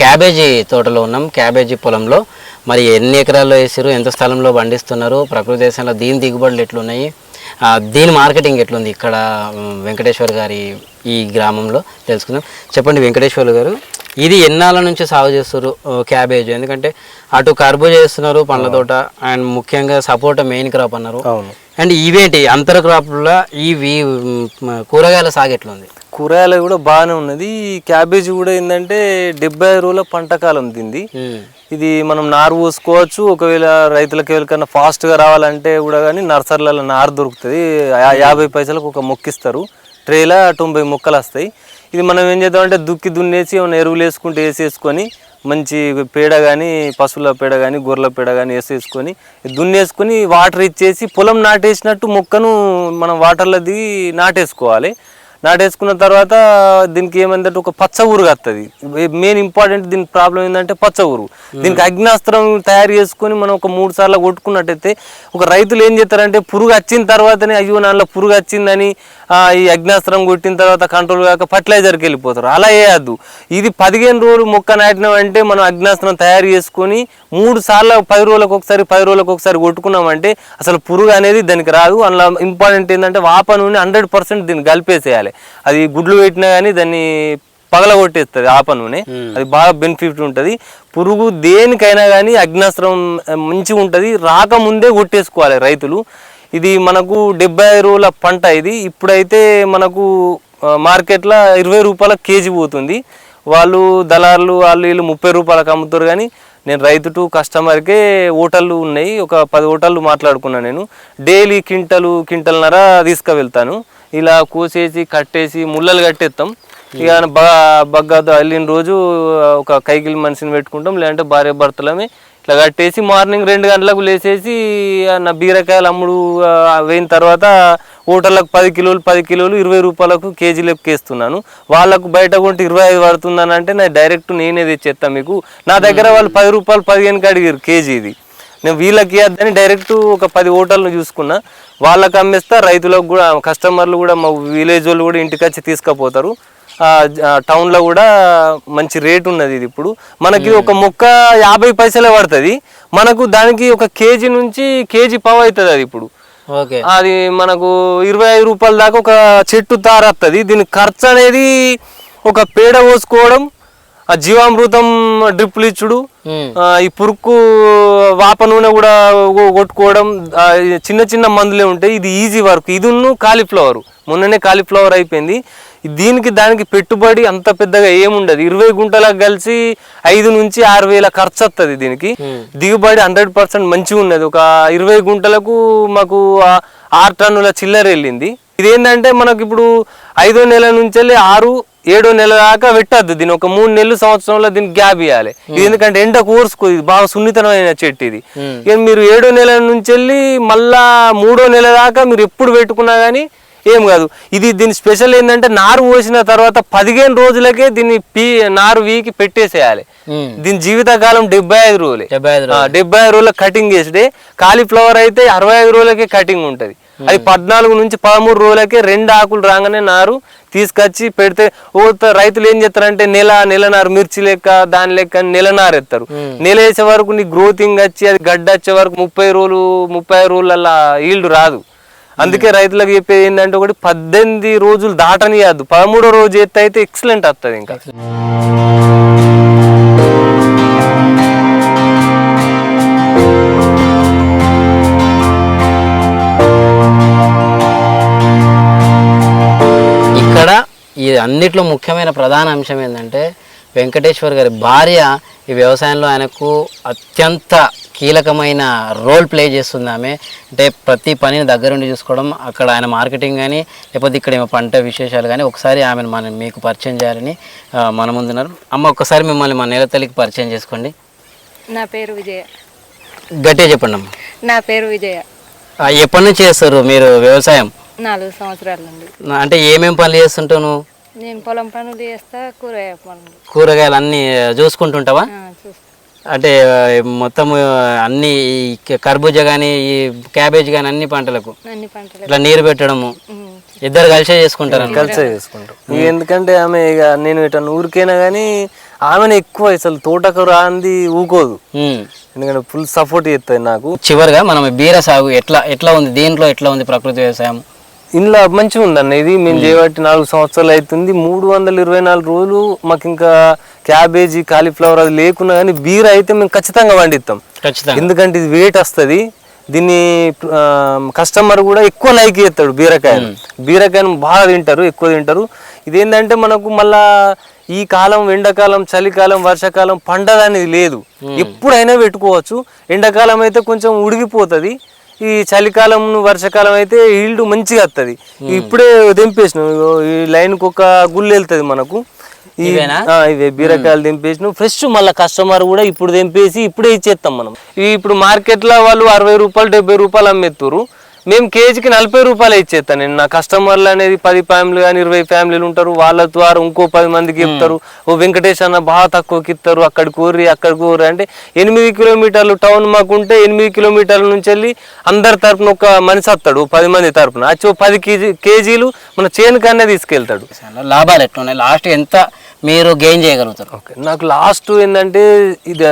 Cabbage తోటలో ఉన్నాం. Cabbage పొలంలో. మరి ఎన్ని ఎకరాల్లో వేసారు ఎంత స్థలంలో పండిస్తున్నారు? ప్రకృతి దేశంలో దీని దిగుబడులు ఎట్లున్నాయి? దీని మార్కెటింగ్ ఎట్లుంది? ఇక్కడ వెంకటేశ్వర్ గారి ఈ గ్రామంలో తెలుసుకుందాం. చెప్పండి వెంకటేశ్వర్ గారు. ఇది ఎన్నాళ్ళ నుంచి సాగు చేస్తారు క్యాబేజ్? ఎందుకంటే అటు కర్బూజా చేస్తున్నారు పండ్ల తోట. అండ్ ముఖ్యంగా సపోటా మెయిన్ క్రాప్ అన్నారు. అవును. అండ్ ఇవేంటి? అంతర క్రాప్ల ఇవి కూరగాయల సాగు ఎట్లుంది? కూరగాయలు కూడా బాగానే ఉన్నది. ఈ క్యాబేజీ కూడా ఏంటంటే డెబ్బై రోజుల పంట కాలం తింది. ఉమ్, ఇది మనం నారు పోసుకోవచ్చు. ఒకవేళ రైతులకు ఎవరికైనా ఫాస్ట్గా రావాలంటే కూడా కానీ నర్సరీలలో నారు దొరుకుతుంది. యాభై పైసలకు ఒక మొక్కిస్తారు ట్రేలా తొంభై మొక్కలు వస్తాయి. ఇది మనం ఏం చేద్దామంటే దుక్కి దున్నేసి ఏమైనా ఎరువులు వేసుకుంటే వేసేసుకొని మంచి పేడ కానీ పశువుల పేడ కానీ గొర్రెల పేడ కానీ వేసేసుకొని దున్నేసుకొని వాటర్ ఇచ్చేసి పొలం నాటేసినట్టు మొక్కను మనం వాటర్లో దిగి నాటేసుకోవాలి. నాటేసుకున్న తర్వాత దీనికి ఏమైందంటే ఒక పచ్చ ఊరుగా వస్తుంది మెయిన్ ఇంపార్టెంట్ దీనికి ప్రాబ్లం ఏంటంటే పచ్చ ఊరు. దీనికి అగ్నాస్త్రం తయారు చేసుకొని మనం ఒక మూడు సార్లు కొట్టుకున్నట్టయితే ఒక రైతులు ఏం చేస్తారంటే పురుగు వచ్చిన తర్వాతనే అయ్యో నాలో పురుగు వచ్చిందని ఈ అగ్నాస్త్రం కొట్టిన తర్వాత కంట్రోల్ కాక ఫర్టిలైజర్కి వెళ్ళిపోతారు. అలా వేయద్దు ఇది పదిహేను రోజులు మొక్క నాటినామంటే మనం అగ్నాస్త్రం తయారు చేసుకొని మూడు సార్లు పది రోజులకు ఒకసారి పది రోజులకు ఒకసారి కొట్టుకున్నామంటే అసలు పురుగు అనేది దానికి రాదు. అందులో ఇంపార్టెంట్ ఏంటంటే వాప నూనె హండ్రెడ్ పర్సెంట్ దీన్ని కలిపేసేయాలి. అది గుడ్లు పెట్టినా కానీ దాన్ని పగల కొట్టేస్తుంది ఆప నూనె అది బాగా బెనిఫిట్ ఉంటుంది. పురుగు దేనికైనా కానీ అగ్నాస్త్రం మంచిగా ఉంటుంది. రాకముందే కొట్టేసుకోవాలి రైతులు. ఇది మనకు డెబ్బై రోజుల పంట ఇది. ఇప్పుడైతే మనకు మార్కెట్లో ఇరవై రూపాయల కేజీ పోతుంది. వాళ్ళు దళారులు వాళ్ళు వీళ్ళు ముప్పై రూపాయలకు అమ్ముతారు కానీ నేను రైతు టు కస్టమర్కే హోటళ్ళు ఉన్నాయి. ఒక పది హోటళ్ళు మాట్లాడుకున్నాను నేను. డైలీ కింటలు కింటల్నర తీసుకువెళ్తాను. ఇలా కోసేసి కట్టేసి ముళ్ళలు కట్టేస్తాం ఇక బాగా బగ్గా వెళ్ళిన రోజు ఒక కైకిలి మనిషిని పెట్టుకుంటాం లేదంటే భార్య భర్తలమే ఇట్లా కట్టేసి మార్నింగ్ రెండు గంటలకు లేచేసి నా బీరకాయలు అమ్ముడు వేయిన తర్వాత హోటళ్ళకు పది కిలోలు పది కిలోలు ఇరవై రూపాయలకు కేజీ లెక్కేస్తున్నాను. వాళ్ళకు బయట కొంటే ఇరవై ఐదు పడుతుందని అంటే నేను డైరెక్ట్ నేనే తెచ్చేస్తాను మీకు. నా దగ్గర వాళ్ళు పది రూపాయలు పదిహేనుకి అడిగారు కేజీ ఇది నేను వీళ్ళకి ఇద్దని డైరెక్ట్ ఒక పది హోటల్ను చూసుకున్నా. వాళ్ళకి అమ్మేస్తా రైతులకు కూడా కస్టమర్లు కూడా మా విలేజ్ వాళ్ళు కూడా ఇంటికి వచ్చి తీసుకుపోతారు. టౌన్లో కూడా మంచి రేట్ ఉన్నది ఇది ఇప్పుడు. మనకి ఒక మొక్క యాభై పైసలే పడుతుంది. మనకు దానికి ఒక కేజీ నుంచి కేజీ పావు అవుతుంది అది ఇప్పుడు. ఓకే. అది మనకు ఇరవై ఐదు రూపాయల దాకా ఒక చెట్టు తారత్తది. దీని ఖర్చు అనేది ఒక పేడ పోసుకోవడం ఆ జీవామృతం డ్రిప్పులు ఇచ్చుడు ఈ పురుక్కు వాప నూనె కూడా కొట్టుకోవడం చిన్న చిన్న మందులే ఉంటాయి ఇది ఈజీ వర్క్. ఇది ఉన్ను కాలీఫ్లవర్. మొన్ననే కాలీఫ్లవర్ అయిపోయింది. దీనికి దానికి పెట్టుబడి అంత పెద్దగా ఏముండదు. ఇరవై గుంటలకు కలిసి ఐదు నుంచి ఆరు వేల ఖర్చు వస్తుంది దీనికి దిగుబడి హండ్రెడ్ పర్సెంట్ మంచిగా ఉన్నది. ఒక ఇరవై గుంటలకు మాకు ఆరు టన్నుల చిల్లర వెళ్ళింది. ఇదేంటంటే మనకి ఇప్పుడు ఐదో నెల నుంచి వెళ్ళి ఆరు ఏడో నెల దాకా పెట్టద్దు. దీని ఒక మూడు నెలలు సంవత్సరంలో దీనికి గ్యాప్ ఇవ్వాలి ఇది ఎందుకంటే ఎండ కోర్సుకో ఇది బాగా సున్నితమైన చెట్టు ఇది. ఇక మీరు ఏడో నెల నుంచి వెళ్ళి మళ్ళా మూడో నెల దాకా మీరు ఎప్పుడు పెట్టుకున్నా కానీ ఏం కాదు. ఇది దీని స్పెషల్ ఏంటంటే నారు పోసిన తర్వాత పదిహేను రోజులకే దీన్ని పీ నారు వీకి పెట్టేసేయాలి. ఉమ్, దీని జీవితకాలం డెబ్బై ఐదు రోజులే. డెబ్బై ఐదు రోజుల. కటింగ్ చేస్తే కాలీఫ్లవర్ అయితే అరవై ఐదు రోజులకే కటింగ్ ఉంటుంది. అది పద్నాలుగు నుంచి పదమూడు రోజులకే రెండు ఆకులు రాగానే నారు తీసుకొచ్చి పెడితే ఓ రైతులు ఏం చేస్తారంటే నెల నెల నారు మిర్చి లెక్క దాని లెక్క నెల నారు ఎత్తారు నెల వేసే వరకు నీ గ్రోతింగ్ వచ్చి అది గడ్డ వచ్చే వరకు ముప్పై రోజులు ముప్పై రోజులల్లా ఈల్డ్ రాదు. అందుకే రైతులకు చెప్పేది ఏంటంటే ఒకటి పద్దెనిమిది రోజులు దాటనియద్దు. పదమూడో రోజు ఎత్తే అయితే ఎక్సలెంట్ వస్తుంది ఇంకా ఈ అన్నిట్లో ముఖ్యమైన ప్రధాన అంశం ఏంటంటే వెంకటేశ్వర్ గారి భార్య ఈ వ్యవసాయంలో ఆయనకు అత్యంత కీలకమైన రోల్ ప్లే చేస్తుంది ఆమె. అంటే ప్రతి పనిని దగ్గరుండి చూసుకోవడం అక్కడ ఆయన మార్కెటింగ్ కానీ లేకపోతే ఇక్కడ ఏమో పంట విశేషాలు కానీ ఒకసారి ఆమెను మనం మీకు పరిచయం చేయాలని మన ముందున్నారు అమ్మ ఒక్కసారి మిమ్మల్ని మా నేలతల్లికి పరిచయం చేసుకోండి. నా పేరు విజయ. గట్టిగా చెప్పండి అమ్మ నా పేరు విజయ. ఎప్పటి నుంచి చేస్తారు మీరు వ్యవసాయం? నాలుగు సంవత్సరాల నుండి అంటే ఏమేం పనులు చేస్తుంటావు నువ్వు? నేను పొలం పనులు చేస్తా కూరగాయ పనులు. కూరగాయలు అన్నీ చూసుకుంటుంటావా? అంటే మొత్తం అన్ని ఈ కర్బూజా కానీ ఈ క్యాబేజ్ కానీ అన్ని పంటలకు? ఇట్లా నీరు పెట్టడము. ఇద్దరు కలిసే చేసుకుంటారు కలిసే చేసుకుంటాం. ఇక ఎందుకంటే ఆమె ఇక నేను ఇట్లా ఊరికైనా కానీ ఆమెను ఎక్కువ అసలు తోటకు రాంది ఊకోదు. ఎందుకంటే ఫుల్ సపోర్ట్ చేస్తుంది నాకు. చివరిగా మనం బీర సాగు ఎట్లా ఎట్లా ఉంది? దీంట్లో ఎట్లా ఉంది ప్రకృతి వ్యవసాయం? ఇంట్లో మంచిగా ఉందన్న. ఇది మేము చేయబట్టి నాలుగు సంవత్సరాలు అవుతుంది. మూడు వందల ఇరవై నాలుగు రోజులు మాకు ఇంకా క్యాబేజీ కాలీఫ్లవర్ అది లేకున్నా కానీ బీర అయితే మేము ఖచ్చితంగా పండిస్తాం ఖచ్చితంగా. ఎందుకంటే ఇది వెయిట్ వస్తుంది. దీన్ని కస్టమర్ కూడా ఎక్కువ లైక్ చేస్తాడు బీరకాయను బీరకాయను బాగా తింటారు ఎక్కువ తింటారు. ఇదేంటంటే మనకు మళ్ళా ఈ కాలం ఎండాకాలం చలికాలం వర్షాకాలం పండగ అనేది లేదు ఎప్పుడైనా పెట్టుకోవచ్చు. ఎండాకాలం అయితే కొంచెం ఉడిగిపోతుంది ఈ చలికాలం వర్షాకాలం అయితే ఈల్డ్ మంచిగా వస్తుంది ఇప్పుడే తెంపేసినాం. ఈ లైన్కి ఒక గుళ్ళు వెళ్తుంది మనకు. ఇవే బీరకాయలు తెంపేసిన. ఫ్రెష్ మళ్ళీ కస్టమర్ కూడా ఇప్పుడు తెంపేసి ఇప్పుడే ఇచ్చేస్తాం మనం. ఇప్పుడు మార్కెట్లో వాళ్ళు అరవై రూపాయలు డెబ్బై రూపాయలు అమ్మేస్తారు మేము కేజీకి నలభై రూపాయలు ఇచ్చేస్తాను నేను నా కస్టమర్లు అనేది పది ఫ్యామిలీ కానీ ఇరవై ఫ్యామిలీలు ఉంటారు. వాళ్ళ ద్వారా ఇంకో పది మందికి చెప్తారు ఓ వెంకటేష్ అన్న బాగా తక్కువకి ఇస్తారు. అక్కడ కూర్రి అక్కడ కూర్రి అంటే ఎనిమిది కిలోమీటర్లు టౌన్ మాకు ఉంటే ఎనిమిది కిలోమీటర్ల నుంచి వెళ్ళి అందరి తరపున ఒక మనిషి వస్తాడు పది మంది తరపున. వచ్చి ఓ పది కేజీ కేజీలు మన చేనుకన్నే తీసుకెళ్తాడు. లాభాలు ఎట్లా ఉన్నాయి? లాస్ట్ ఎంత మీరు గెయిన్ చేయగలుగుతారు? ఓకే. నాకు లాస్ట్ ఏంటంటే ఇది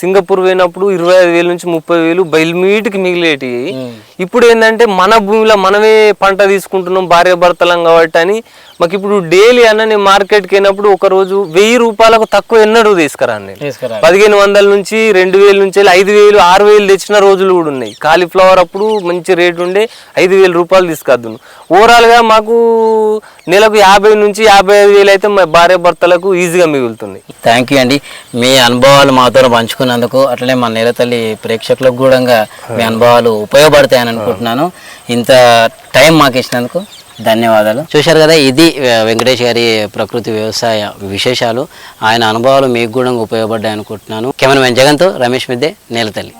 సింగపూర్ పోయినప్పుడు ఇరవై ఐదు వేల నుంచి ముప్పై వేలు బయలుమీటికి మిగిలేటి ఇప్పుడు ఏంటంటే మన భూమిలో మనమే పంట తీసుకుంటున్నాం భార్య భర్తలం కాబట్టి అని. మాకు ఇప్పుడు డైలీ అన్న నేను మార్కెట్కి వెళ్ళినప్పుడు ఒక రోజు వెయ్యి రూపాయలకు తక్కువ ఎన్నడూ తీసుకురాను నేను. తీసుకురా పదిహేను వందల నుంచి రెండు వేల నుంచి ఐదు వేలు ఆరు వేలు తెచ్చిన రోజులు కూడా ఉన్నాయి. కాలీఫ్లవర్ అప్పుడు మంచి రేట్ ఉండే ఐదు వేల రూపాయలు తీసుకొద్దును ఓవరాల్గా మాకు నెలకు యాభై నుంచి యాభై ఐదు వేలు అయితే మా భార్య భర్తలకు ఈజీగా మిగులుతుంది. థ్యాంక్ యూ అండి. మీ అనుభవాలు మాతో పంచుకున్నందుకు అట్లనే మా నేలతల్లి ప్రేక్షకులకు కూడా మీ అనుభవాలు ఉపయోగపడతాయని అనుకుంటున్నాను. ఇంత టైం మాకు ఇచ్చినందుకు ధన్యవాదాలు. చూశారు కదా ఇది వెంకటేష్ గారి ప్రకృతి వ్యవసాయ విశేషాలు. ఆయన అనుభవాలు మీకు కూడా ఉపయోగపడ్డాయి అనుకుంటున్నాను. కెమెరామెన్ జగన్తో రమేష్ మిద్దే నేలతల్లి